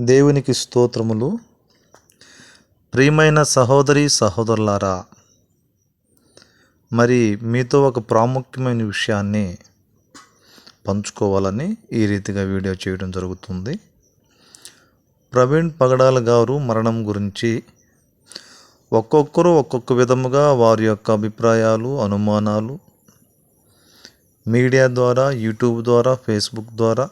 దేవునికి స్తోత్రములు. ప్రియమైన సహోదరి సహోదరులారా మరి మీతో ఒక ప్రాముఖ్యమైన విషయాన్ని పంచుకోవాలని ఈ రీతిగా వీడియో చేయడం జరుగుతుంది. ప్రవీణ్ పగడాల గారు మరణం గురించి ఒక్కొక్కరు ఒక్కొక్క విధముగా వారి యొక్క అభిప్రాయాలు అనుమానాలు మీడియా ద్వారా యూట్యూబ్ ద్వారా ఫేస్బుక్ ద్వారా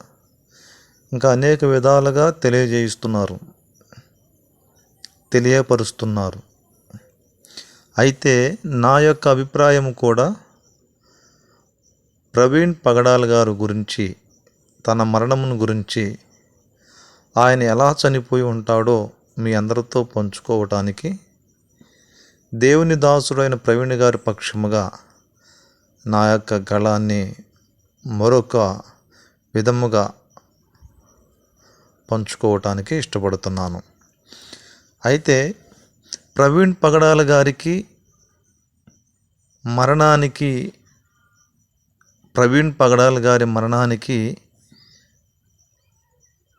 ఇంకా అనేక విధాలుగా తెలియజేయిస్తున్నారు. తెలియపరుస్తున్నారు. అయితే నా యొక్క అభిప్రాయం కూడా ప్రవీణ్ పగడాల్ గారు గురించి తన మరణమును గురించి ఆయన ఎలా చనిపోయి ఉంటాడో మీ అందరితో పంచుకోవటానికి దేవుని దాసుడైన ప్రవీణ్ గారి పక్షముగా నా యొక్క గళాన్ని మరొక విధముగా పంచుకోవటానికి ఇష్టపడుతున్నాను. అయితే ప్రవీణ్ పగడాల గారికి మరణానికి ప్రవీణ్ పగడాల గారి మరణానికి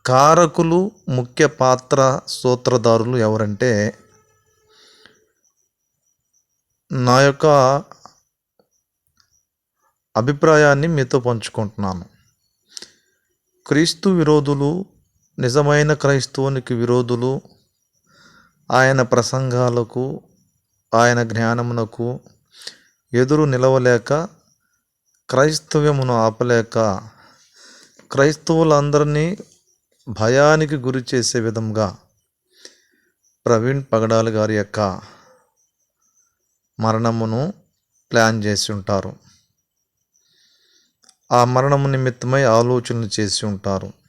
కారకులు ముఖ్య పాత్ర సూత్రధారులు ఎవరంటే నా యొక్క అభిప్రాయాన్ని మీతో పంచుకుంటున్నాను. క్రీస్తు విరోధులు నిజమైన క్రైస్తవునికి విరోధులు ఆయన ప్రసంగాలకు ఆయన జ్ఞానమునకు ఎదురు నిలవలేక క్రైస్తవ్యమును ఆపలేక క్రైస్తవులందరినీ భయానికి గురి చేసే విధంగా ప్రవీణ్ పగడాల గారి యొక్క మరణమును ప్లాన్ చేసి ఉంటారు. ఆ మరణము నిమిత్తమై ఆలోచనలు చేసి ఉంటారు.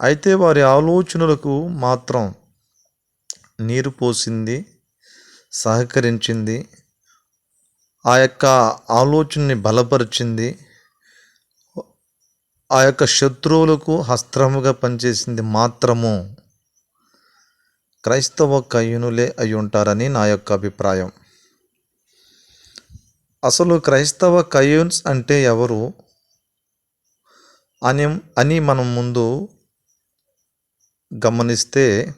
అయితే వారి ఆలోచనలకు మాత్రం నీరు పోసింది సహకరించింది. ఆ యొక్క ఆలోచనని బలపరిచింది. ఆ యొక్క శత్రువులకు హస్త్రముగా పనిచేసింది మాత్రము క్రైస్తవ కయ్యునులే అయి ఉంటారని నా యొక్క అభిప్రాయం. అసలు క్రైస్తవ కయ్యూన్స్ అంటే ఎవరు? అని అని మనం ముందు గమనిస్తే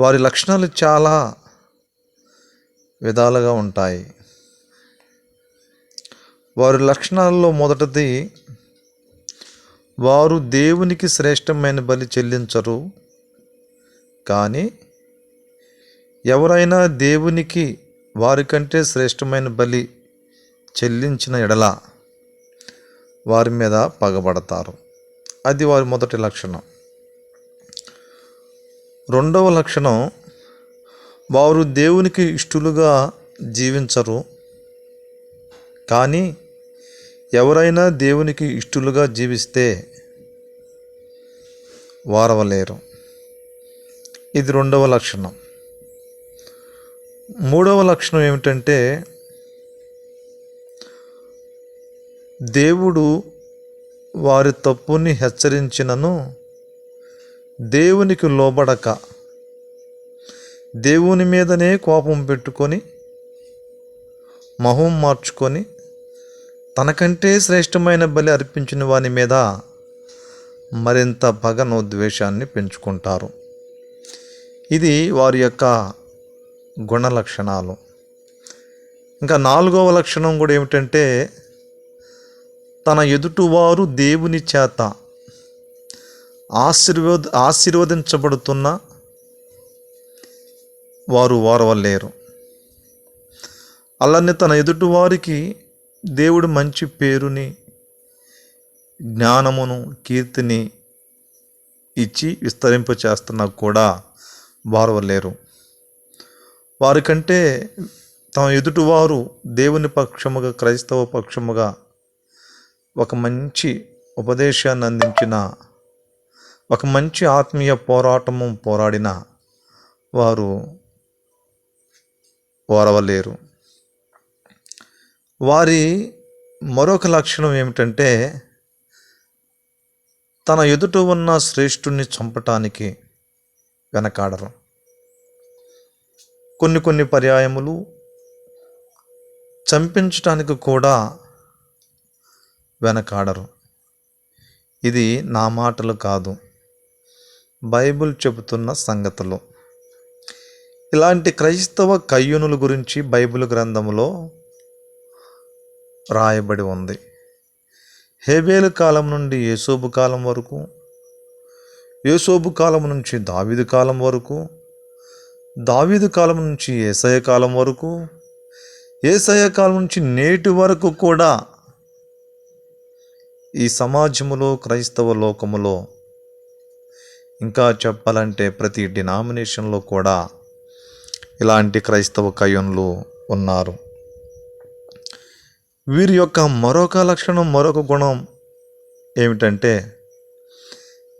వారి లక్షణాలు చాలా విధాలుగా ఉంటాయి. వారి లక్షణాల్లో మొదటిది వారు దేవునికి శ్రేష్టమైన బలి చెల్లించరు. కానీ ఎవరైనా దేవునికి వారికంటే శ్రేష్టమైన బలి చెల్లించిన ఎడల వారి మీద పగబడతారు. అది వారి మొదటి లక్షణం. రెండవ లక్షణం వారు దేవునికి ఇష్టలుగా జీవించరు కానీ ఎవరైనా దేవునికి ఇష్టలుగా జీవిస్తే వారవలేరు. ఇది రెండవ లక్షణం. మూడవ లక్షణం ఏమిటంటే దేవుడు వారి తప్పుని హెచ్చరించినను దేవునికి లోబడక దేవుని మీదనే కోపం పెట్టుకొని మొహం మార్చుకొని తనకంటే శ్రేష్టమైన బలి అర్పించిన వాని మీద మరింత పగను ద్వేషాన్ని పెంచుకుంటారు. ఇది వారి యొక్క గుణ లక్షణాలు ఇంకా నాలుగవ లక్షణం కూడా ఏమిటంటే తన ఎదుటివారు దేవుని చేత ఆశీర్వద ఆశీర్వదించబడుతున్న వారు వారవలేరు అలానే తన ఎదుటివారికి దేవుడు మంచి పేరుని జ్ఞానమును కీర్తిని ఇచ్చి విస్తరింప చేస్తున్నా కూడా వారవలేరు వారికంటే తమ ఎదుటివారు దేవుని పక్షముగా క్రైస్తవ పక్షముగా ఒక మంచి ఉపదేశాన్ని అందించిన ఒక మంచి ఆత్మీయ పోరాటము పోరాడిన వారు ఓరవలేరు వారి మరొక లక్షణం ఏమిటంటే తన ఎదుట ఉన్న శ్రేష్ఠుణ్ణి చంపటానికి వెనకాడరు. కొన్ని కొన్ని పర్యాయములు చంపించటానికి కూడా వెనకాడరు. ఇది నా మాటలు కాదు. బైబిల్ చెబుతున్న సంగతులు. ఇలాంటి క్రైస్తవ కయ్యూనుల గురించి బైబిల్ గ్రంథంలో రాయబడి ఉంది. హేబేలు కాలం నుండి యేసోబు కాలం వరకు యేసోబు కాలం నుంచి దావీదు కాలం వరకు దావీదు కాలం నుంచి ఏసయ కాలం వరకు ఏసయ కాలం నుంచి నేటి వరకు కూడా ఈ సమాజములో క్రైస్తవ లోకములో ఇంకా చెప్పాలంటే ప్రతి డినామినేషన్లో కూడా ఇలాంటి క్రైస్తవ కయ్యన్లు ఉన్నారు. వీరి యొక్క మరొక లక్షణం మరొక గుణం ఏమిటంటే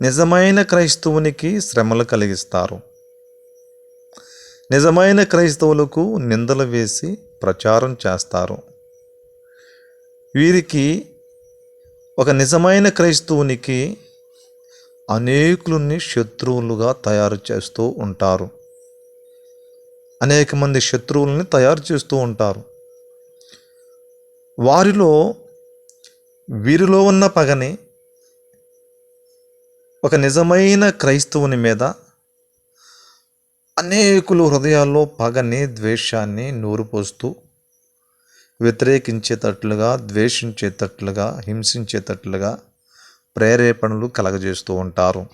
నిజమైన క్రైస్తవునికి శ్రమలు కలిగిస్తారు. నిజమైన క్రైస్తవులకు నిందలు వేసి ప్రచారం చేస్తారు. వీరికి ఒక నిజమైన క్రైస్తవునికి అనేకులని శత్రువులుగా తయారు చేస్తూ ఉంటారు. అనేక మంది శత్రువులని తయారు చేస్తూ ఉంటారు. వారిలో వీరిలో ఉన్న పగని ఒక నిజమైన క్రైస్తవుని మీద అనేకులు హృదయాల్లో పగని ద్వేషాన్ని నూరుపోస్తూ వ్యతిరేకించేటట్లుగా ద్వేషించేటట్లుగా హింసించేటట్లుగా ప్రేరేపణలు కలగజేస్తూ ఉంటారు.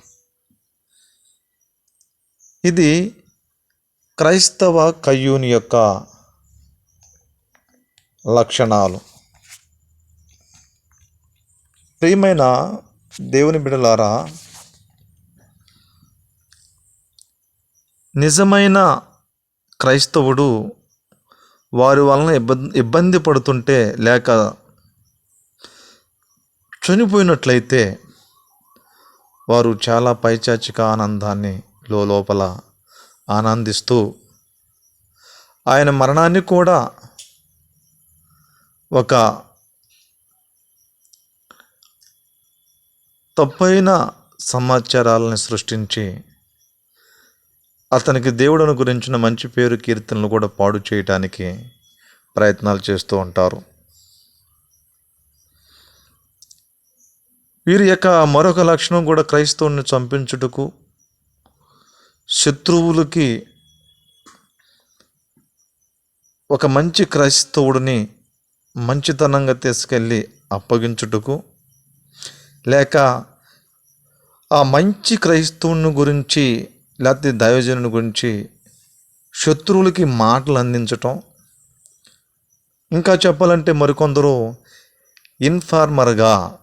ఇది క్రైస్తవ కయ్యూని యొక్క లక్షణాలు. ప్రియమైన దేవుని బిడలారా నిజమైన క్రైస్తవుడు వారి వలన ఇబ్బంది ఇబ్బంది పడుతుంటే లేక చనిపోయినట్లయితే వారు చాలా పైచాచిక ఆనందాన్ని లోపల ఆనందిస్తూ ఆయన మరణాన్ని కూడా ఒక తప్పైన సమాచారాలను సృష్టించి అతనికి దేవుడును గురించిన మంచి పేరు కీర్తనలు కూడా పాడు చేయటానికి ప్రయత్నాలు చేస్తూ ఉంటారు. వీరి యొక్క మరొక లక్షణం కూడా క్రైస్తవుని చంపించుటకు శత్రువులకి ఒక మంచి క్రైస్తవుడిని మంచితనంగా తీసుకెళ్ళి అప్పగించుటకు లేక ఆ మంచి క్రైస్తవుని గురించి లేకపోతే దైవజనుని గురించి శత్రువులకి మాటలు అందించటం. ఇంకా చెప్పాలంటే మరికొందరు ఇన్ఫార్మర్గా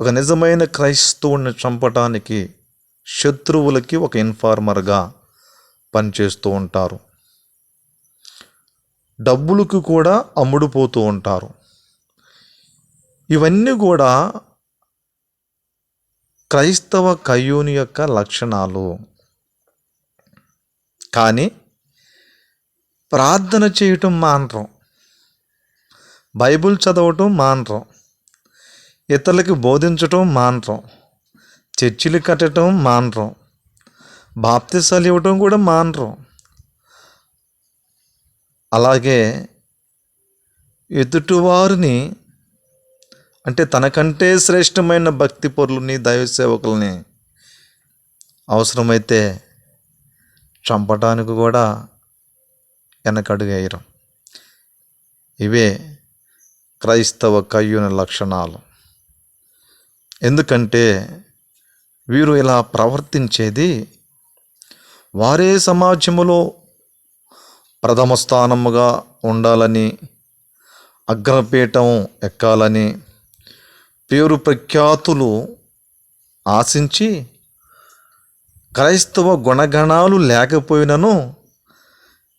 ఒక నిజమైన క్రైస్తవుని చంపటానికి శత్రువులకి ఒక ఇన్ఫార్మర్గా పనిచేస్తూ ఉంటారు. డబ్బులకు కూడా అమ్ముడుపోతూ ఉంటారు. ఇవన్నీ కూడా క్రైస్తవ కయ్యూని యొక్క లక్షణాలు. కానీ ప్రార్థన చేయటం మానరం. బైబిల్ చదవటం మానరం. ఇతరులకి బోధించటం మానరం చర్చిలు కట్టడం మానరం బాప్తిసాలు ఇవ్వటం కూడా మానరం అలాగే ఎదుటివారిని అంటే తనకంటే శ్రేష్టమైన భక్తి పరులని దైవ సేవకుల్ని అవసరమైతే చంపటానికి కూడా వెనకడుగేయరం. ఇవే క్రైస్తవ కయ్యూని లక్షణాలు. ఎందుకంటే వీరు ఇలా ప్రవర్తించేది వారే సమాజములో ప్రథమ స్థానముగా ఉండాలని అగ్రపీఠం ఎక్కాలని పేరు ప్రఖ్యాతులు ఆశించి క్రైస్తవ గుణగణాలు లేకపోయినను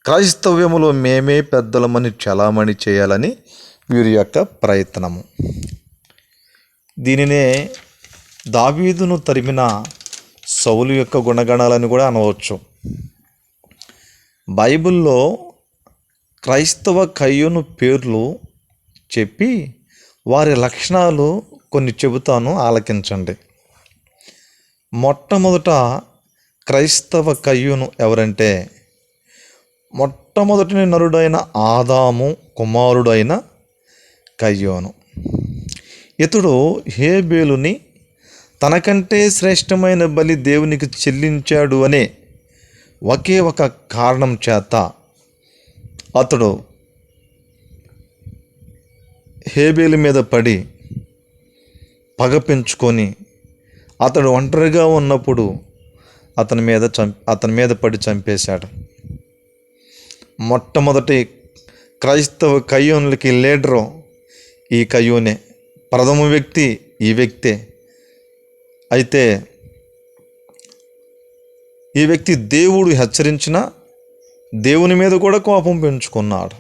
క్రైస్తవ్యములో మేమే పెద్దలమని చలామణి చేయాలని వీరి యొక్క ప్రయత్నము. దీనినే దావీదును తరిమిన సౌలు యొక్క గుణగణాలని కూడా అనవచ్చు. బైబిల్లో క్రైస్తవ కయ్యోను పేర్లు చెప్పి వారి లక్షణాలు కొన్ని చెబుతాను ఆలకించండి. మొట్టమొదట క్రైస్తవ కయ్యూను ఎవరంటే మొట్టమొదటి నరుడైన ఆదాము కుమారుడైన కయ్యోను. ఇతడు హేబేలుని తనకంటే శ్రేష్టమైన బలి దేవునికి చెల్లించాడు అనే ఒకే ఒక కారణం చేత అతడు హేబేలు మీద పడి పగ పెంచుకొని అతడు ఒంటరిగా ఉన్నప్పుడు అతని మీద చం అతని మీద పడి చంపేశాడు. మొట్టమొదటి క్రైస్తవ కయ్యూనులకి లీడరు ఈ కయ్యూనే ప్రథమ వ్యక్తి ఈ వ్యక్తే. అయితే ఈ వ్యక్తి దేవుడు హెచ్చరించిన దేవుని మీద కూడా కోపం పెంచుకున్నాడు.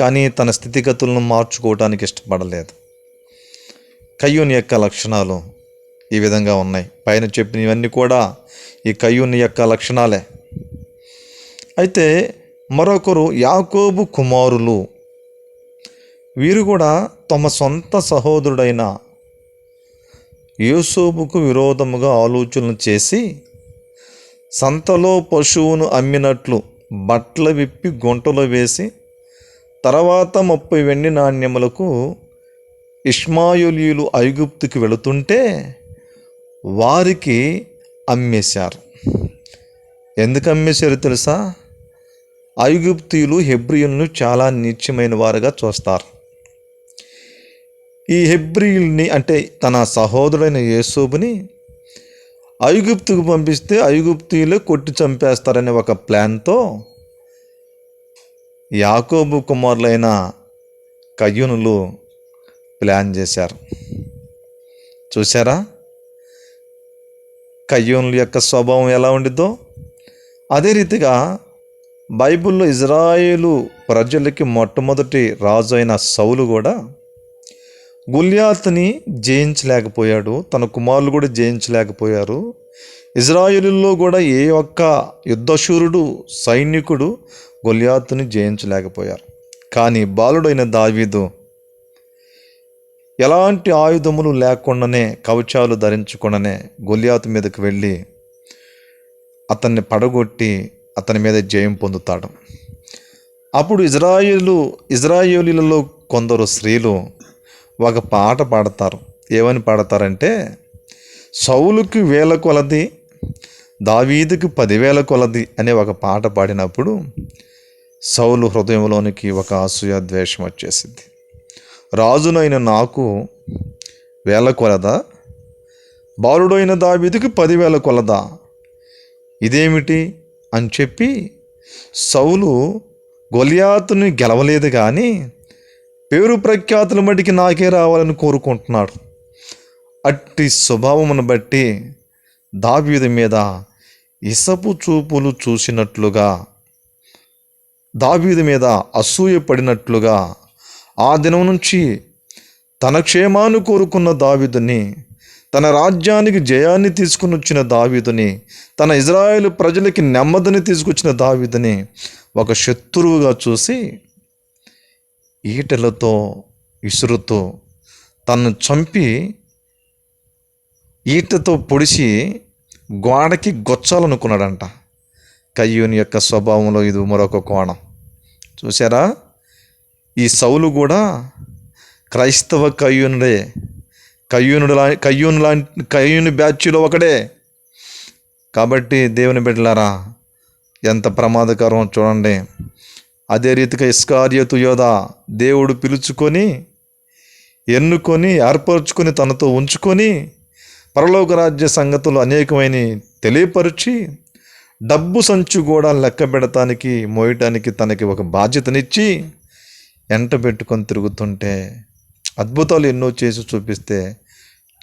కానీ తన స్థితిగతులను మార్చుకోవడానికి ఇష్టపడలేదు. కయ్యూని యొక్క లక్షణాలు ఈ విధంగా ఉన్నాయి. పైన చెప్పినవన్నీ కూడా ఈ కయ్యూని యొక్క లక్షణాలే. అయితే మరొకరు యాకోబు కుమారులు. వీరు కూడా తమ సొంత సహోదరుడైన యోసోబుకు విరోధముగా ఆలోచనలు చేసి సంతలో పశువును అమ్మినట్లు బట్టలు విప్పి గుంటలో వేసి తర్వాత ముప్పై వెండి నాణ్యములకు ఇష్మాయులీలు ఐగుప్తుకి వెళుతుంటే వారికి అమ్మేశారు. ఎందుకు అమ్మేశారు తెలుసా? ఐగుప్తీయులు హెబ్రియులను చాలా నీచమైన వారుగా చూస్తారు. ఈ హెబ్రియుల్ని అంటే తన సహోదరుడైన యేసుబుని ఐగుప్తుకు పంపిస్తే ఐగుప్తీయులు కొట్టి చంపేస్తారనే ఒక ప్లాన్తో యాకోబు కుమారులైన కయ్యూనులు ప్లాన్ చేశారు. చూసారా కయ్యూనుల యొక్క స్వభావం ఎలా ఉండిద్దో? అదే రీతిగా బైబిల్లో ఇజ్రాయేలు ప్రజలకి మొట్టమొదటి రాజు అయిన సౌలు కూడా గుల్యాత్ని జయించలేకపోయాడు తన కుమారులు కూడా జయించలేకపోయారు. ఇజ్రాయిల్లో కూడా ఏ ఒక్క యుద్ధశూరుడు సైనికుడు గొల్యాతుని జయించలేకపోయారు. కానీ బాలుడైన దావీదు ఎలాంటి ఆయుధములు లేకుండానే కవచాలు ధరించకుండానే గొల్యాతు మీదకి వెళ్ళి అతన్ని పడగొట్టి అతని మీద జయం పొందుతాడు. అప్పుడు ఇజ్రాయిలు ఇజ్రాయేలీలలో కొందరు స్త్రీలు ఒక పాట పాడతారు. ఏమని పాడతారంటే సౌలుకి వేల కొలది దావీదుకి పదివేల కొలది అనే ఒక పాట పాడినప్పుడు సౌలు హృదయంలోనికి ఒక అసూయ ద్వేషం వచ్చేసింది. రాజునైన నాకు వేల కొలదా? బాలుడైన దావీదుకి పదివేల కొలదా? ఇదేమిటి అని చెప్పి సౌలు గొలియాతుని గెలవలేదు కానీ పేరు ప్రఖ్యాతుల మటుకి నాకే రావాలని కోరుకుంటున్నాడు. అట్టి స్వభావమును బట్టి దావీదు మీద ఇసపు చూపులు చూసినట్లుగా దావీదు మీద అసూయ పడినట్లుగా ఆ దినం నుంచి తన క్షేమాన్ని కోరుకున్న దావీదుని తన రాజ్యానికి జయాన్ని తీసుకుని వచ్చిన దావీదుని తన ఇజ్రాయేల్ ప్రజలకి నెమ్మదిని తీసుకొచ్చిన దావీదుని ఒక శత్రువుగా చూసి ఈటెలతో ఇసురుతో తనను చంపి ఈటతో పొడిచి గోడకి గొచ్చాలనుకున్నాడంట. కయ్యూని యొక్క స్వభావంలో ఇది మరొక కోణం. చూసారా ఈ సౌలు కూడా క్రైస్తవ కయ్యూనుడే. కయ్యూనుడు లా కయ్యూను లాంటి కయ్యూని బ్యాచ్లో ఒకడే. కాబట్టి దేవుని బిడ్డలారా ఎంత ప్రమాదకరం చూడండి. అదే రీతిగా ఇస్కార్యతు యోధ దేవుడు పిలుచుకొని ఎన్నుకొని ఏర్పరచుకొని తనతో ఉంచుకొని పరలోక రాజ్య సంగతులు అనేకమైన తెలియపరిచి డబ్బు సంచు కూడా లెక్క పెడటానికి మోయటానికి తనకి ఒక బాధ్యతనిచ్చి ఎంట పెట్టుకొని తిరుగుతుంటే అద్భుతాలు ఎన్నో చేసి చూపిస్తే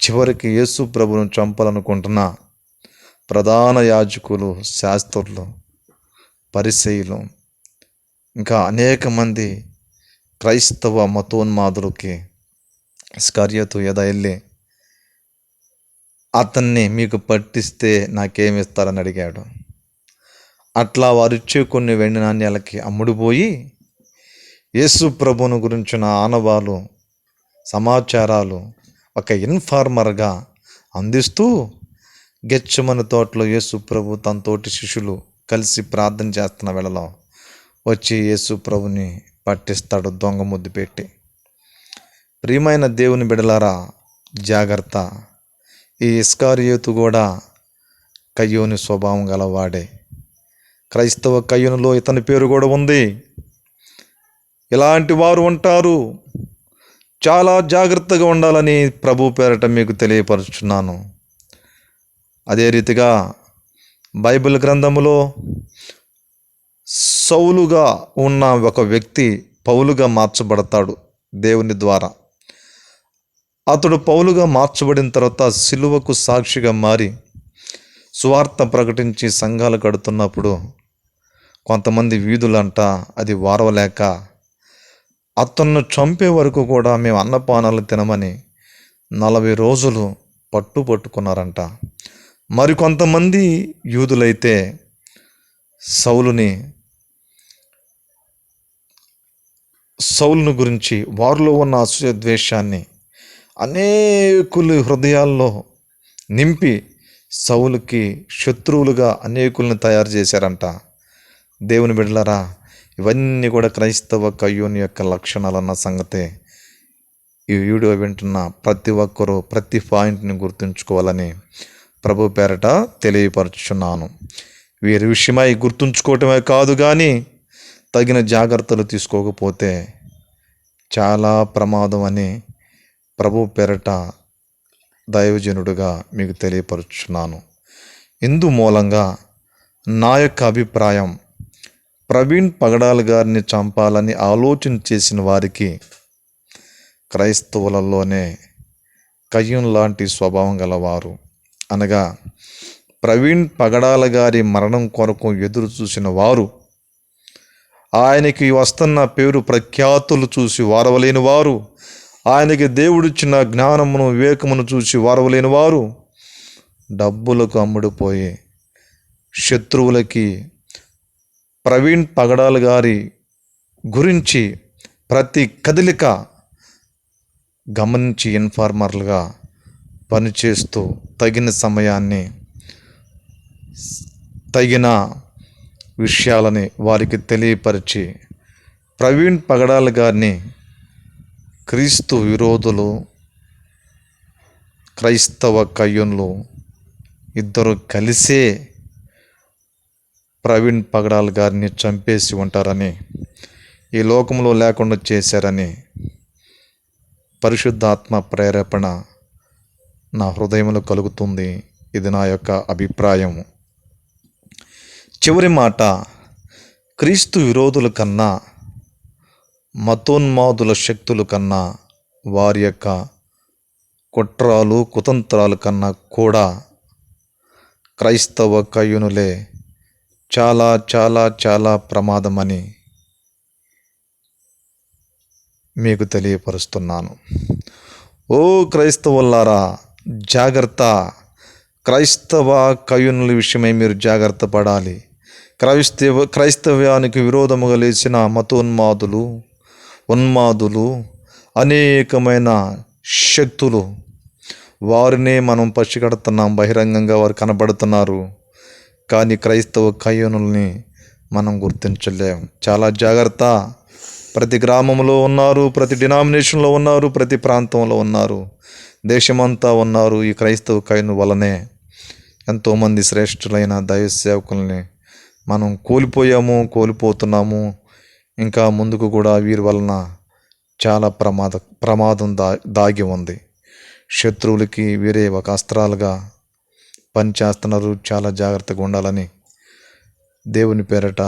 చివరికి యేసు ప్రభువును చంపాలనుకుంటున్న ప్రధాన యాజకులు శాస్త్రులు పరిసయులు ఇంకా అనేక మంది క్రైస్తవ మతోన్మాదులకి స్కర్యతు ఎద వెళ్ళి అతన్ని మీకు పట్టిస్తే నాకేమి ఇస్తారని అడిగాడు. అట్లా వారు ఇచ్చే కొన్ని వెండి నాణ్యాలకి అమ్ముడుపోయి యేసు ప్రభును గురించిన ఆనవాలు సమాచారాలు ఒక ఇన్ఫార్మర్గా అందిస్తూ గెచ్చమని తోటలో యేసు ప్రభు తన తోటి శిష్యులు కలిసి ప్రార్థన చేస్తున్న వేళలో వచ్చి యేసు ప్రభుని పట్టిస్తాడు దొంగ ముద్దు పెట్టి. ప్రియమైన దేవుని బిడలారా జాగ్రత్త. ఈ ఇస్కారియోతు కూడా కయ్యోని స్వభావం గలవాడే. క్రైస్తవ కయ్యూనులో ఇతని పేరు కూడా ఉంది. ఇలాంటి వారు ఉంటారు. చాలా జాగ్రత్తగా ఉండాలని ప్రభు పేరట మీకు తెలియపరుచున్నాను. అదే రీతిగా బైబిల్ గ్రంథములో సౌలుగా ఉన్న ఒక వ్యక్తి పౌలుగా మార్చబడతాడు దేవుని ద్వారా. అతడు పౌలుగా మార్చబడిన తర్వాత సిలువకు సాక్షిగా మారి సువార్త ప్రకటించి సంఘాలు కడుతున్నప్పుడు కొంతమంది వీధులంట అది వారవలేక అతన్ను చంపే వరకు కూడా మేము అన్నపానాలు తినమని నలభై రోజులు పట్టు పట్టుకున్నారంట. మరికొంతమంది యూదులైతే సౌలుని సౌల్ను గురించి వారిలో ఉన్న అసూయ ద్వేషాన్ని అనేకులు హృదయాల్లో నింపి సౌలుకి శత్రువులుగా అనేకులను తయారు చేశారంట. దేవుని బిడ్డలారా ఇవన్నీ కూడా క్రైస్తవ కయ్యూని యొక్క లక్షణాలన్న సంగతే ఈ వీడియో వింటున్న ప్రతి ఒక్కరూ ప్రతి పాయింట్ని గుర్తుంచుకోవాలని ప్రభు పేరట తెలియపరుచున్నాను వీరి విషయమై గుర్తుంచుకోవటమే కాదు కానీ తగిన జాగ్రత్తలు తీసుకోకపోతే చాలా ప్రమాదం అని ప్రభు పేరట దైవజనుడుగా మీకు తెలియపరుచున్నాను. ఇందు మూలంగా నా యొక్క అభిప్రాయం ప్రవీణ్ పగడాల్ గారిని చంపాలని ఆలోచన చేసిన వారికి క్రైస్తవులలోనే కయ్యం లాంటి స్వభావం గలవారు. అనగా ప్రవీణ్ పగడాల గారి మరణం కొరకు ఎదురు చూసిన వారు ఆయనకి వస్తున్న పేరు ప్రఖ్యాతులు చూసి వారవలేని వారు ఆయనకి దేవుడిచ్చిన జ్ఞానమును వివేకమును చూసి వారవలేని వారు డబ్బులకు అమ్ముడుపోయే శత్రువులకి ప్రవీణ్ పగడాల్ గారి గురించి ప్రతి కదలిక గమనించి ఇన్ఫార్మర్లుగా పనిచేస్తూ తగిన సమయాన్ని తగిన విషయాలని వారికి తెలియపరిచి ప్రవీణ్ పగడాల్ గారిని క్రీస్తు విరోధులు క్రైస్తవ కయ్యన్లు ఇద్దరు కలిసే ప్రవీణ్ పగడాల్ గారిని చంపేసి ఉంటారని ఈ లోకంలో లేకుండా చేశారని పరిశుద్ధాత్మ ప్రేరేపణ నా హృదయంలో కలుగుతుంది. ఇది నా యొక్క అభిప్రాయం చివరి మాట క్రీస్తు విరోధుల కన్నా మతోన్మాదుల శక్తుల కన్నా వారి యొక్క కుట్రాలు కుతంత్రాల కన్నా కూడా క్రైస్తవ కయ్యునులే చాలా చాలా చాలా ప్రమాదమని మీకు తెలియపరుస్తున్నాను. ఓ క్రైస్తవులారా జాగ్రత్త. క్రైస్తవ కయ్యునుల విషయమై మీరు జాగ్రత్త పడాలి. క్రైస్తవ క్రైస్తవ్యానికి విరోధముగా లేచిన మతోన్మాదులు ఉన్మాదులు అనేకమైన శక్తులు వారినే మనం పసిగడుతున్నాం బహిరంగంగా వారు కనబడుతున్నారు. కానీ క్రైస్తవ కయ్యూనుల్ని మనం గుర్తించలేం. చాలా జాగ్రత్త. ప్రతి గ్రామంలో ఉన్నారు ప్రతి డినామినేషన్లో ఉన్నారు ప్రతి ప్రాంతంలో ఉన్నారు. దేశమంతా ఉన్నారు ఈ క్రైస్తవ కయను వలనే. ఎంతోమంది శ్రేష్ఠులైన దైవ సేవకుల్ని మనం కోల్పోయాము కోల్పోతున్నాము. ఇంకా ముందుకు కూడా వీరి వలన చాలా ప్రమాద ప్రమాదం దా దాగి ఉంది. శత్రువులకి వీరే ఒక అస్త్రాలుగా పనిచేస్తున్నారు. చాలా జాగ్రత్తగా ఉండాలని దేవుని పేరట